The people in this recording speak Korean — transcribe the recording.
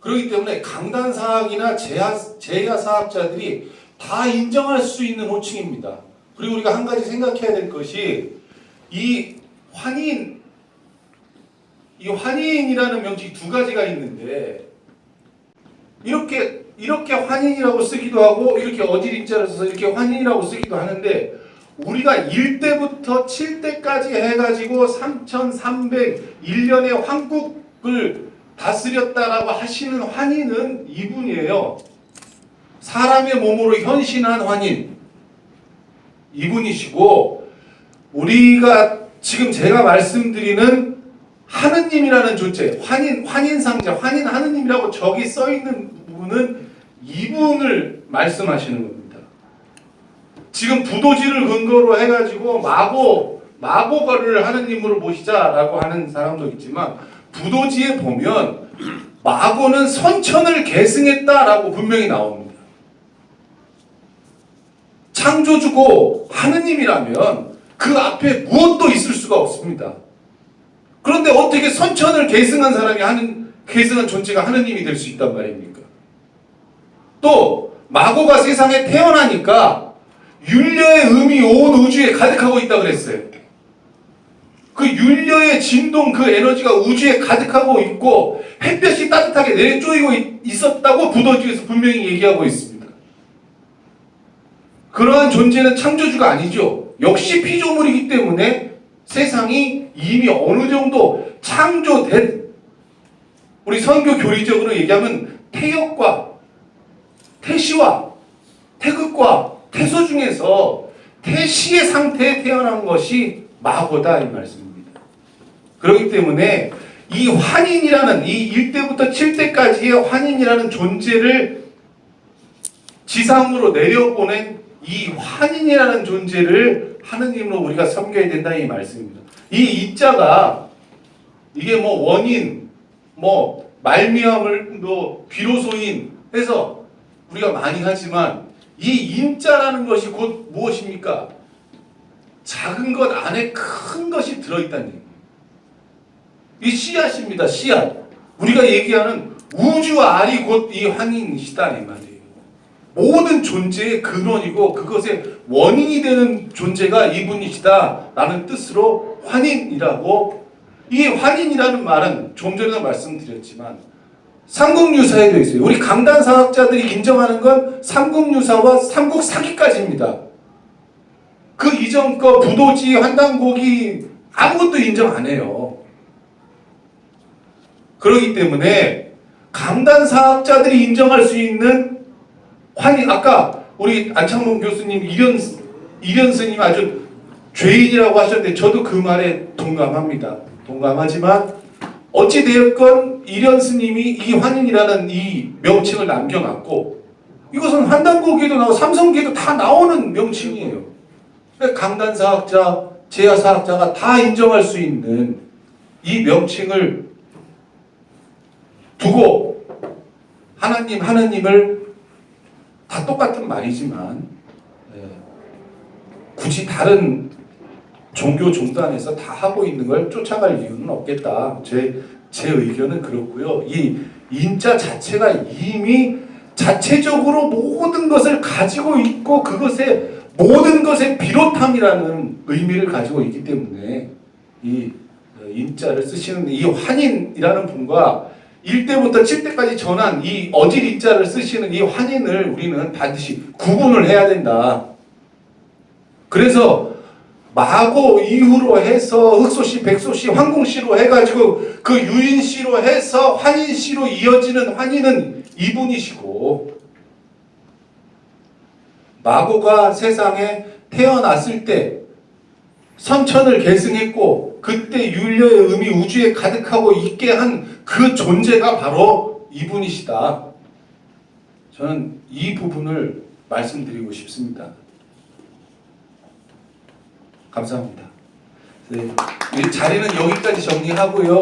그렇기 때문에 강단 사학이나 제야, 제야 사학자들이 다 인정할 수 있는 호칭입니다. 그리고 우리가 한 가지 생각해야 될 것이 이 환인, 이 환인이라는 명칭이 두 가지가 있는데 이렇게 이렇게 환인이라고 쓰기도 하고 이렇게 어지린자를 써서 이렇게 환인이라고 쓰기도 하는데 우리가 1대부터 7대까지 해가지고 3301년에 황국을 다스렸다라고 하시는 환인은 이분이에요. 사람의 몸으로 현신한 환인 이분이시고 우리가 지금 제가 말씀드리는 하느님이라는 존재, 환인 환인상자, 환인 하느님이라고 저기 써 있는 부분은 이분을 말씀하시는 겁니다. 지금 부도지를 근거로 해가지고 마고 마고거를 하느님으로 모시자라고 하는 사람도 있지만 부도지에 보면 마고는 선천을 계승했다라고 분명히 나옵니다. 창조주고 하느님이라면 그 앞에 무엇도 있을 수가 없습니다. 그런데 어떻게 선천을 계승한 사람이 하는 계승한 존재가 하느님이 될 수 있단 말입니까? 또 마고가 세상에 태어나니까 율려의 음이 온 우주에 가득하고 있다 그랬어요. 그 율려의 진동 그 에너지가 우주에 가득하고 있고 햇볕이 따뜻하게 내려쪼이고 있- 있었다고 부도지에서 분명히 얘기하고 있습니다. 그러한 존재는 창조주가 아니죠. 역시 피조물이기 때문에 세상이 이미 어느 정도 창조된 우리 선교 교리적으로 얘기하면 태역과 태시와 태극과 태소 중에서 태시의 상태에 태어난 것이 마고다 이 말씀입니다. 그렇기 때문에 이 환인이라는 이 1대부터 7대까지의 환인이라는 존재를 지상으로 내려보낸 이 환인이라는 존재를 하느님으로 우리가 섬겨야 된다 이 말씀입니다. 이 이자가 이게 뭐 원인, 뭐 말미암을 뭐 비로소인 해서 우리가 많이 하지만 이 인자라는 것이 곧 무엇입니까? 작은 것 안에 큰 것이 들어있다는 얘기예요. 이 씨앗입니다. 씨앗. 우리가 얘기하는 우주 알이 곧이 환인이시다 이 말이에요. 모든 존재의 근원이고 그것의 원인이 되는 존재가 이분이시다라는 뜻으로 환인이라고 이 환인이라는 말은 좀 전에도 말씀드렸지만 삼국유사에도 있어요. 우리 강단 사학자들이 인정하는 건 삼국유사와 삼국사기까지입니다. 그 이전 거 부도지, 환단고기 아무것도 인정 안 해요. 그렇기 때문에 강단 사학자들이 인정할 수 있는 환희 아까 우리 안창문 교수님 이련 이련 스님 아주 죄인이라고 하셨는데 저도 그 말에 동감합니다. 동감하지만 어찌 되었건 이련 스님이 이 환인이라는 이 명칭을 남겨놨고 이것은 환단고기도 나오고 삼성기도 다 나오는 명칭이에요. 그러니까 강단 사학자, 제야 사학자가 다 인정할 수 있는 이 명칭을 두고 하나님 하나님을 다 똑같은 말이지만 예, 굳이 다른 종교 종단에서 다 하고 있는 걸 쫓아갈 이유는 없겠다. 제, 제 의견은 그렇고요. 이 인자 자체가 이미 자체적으로 모든 것을 가지고 있고 그것의 모든 것의 비롯함이라는 의미를 가지고 있기 때문에 이 어, 인자를 쓰시는 이 환인이라는 분과 1대부터 7대까지 전한 이 어질 인자를 쓰시는 이 환인을 우리는 반드시 구분을 해야 된다. 그래서 마고 이후로 해서 흑소씨, 백소씨, 황공씨로 해가지고 그 유인씨로 해서 환인씨로 이어지는 환인은 이분이시고 마고가 세상에 태어났을 때 선천을 계승했고 그때 율려의 음이 우주에 가득하고 있게 한 그 존재가 바로 이분이시다. 저는 이 부분을 말씀드리고 싶습니다. 감사합니다. 네, 이 자리는 여기까지 정리하고요.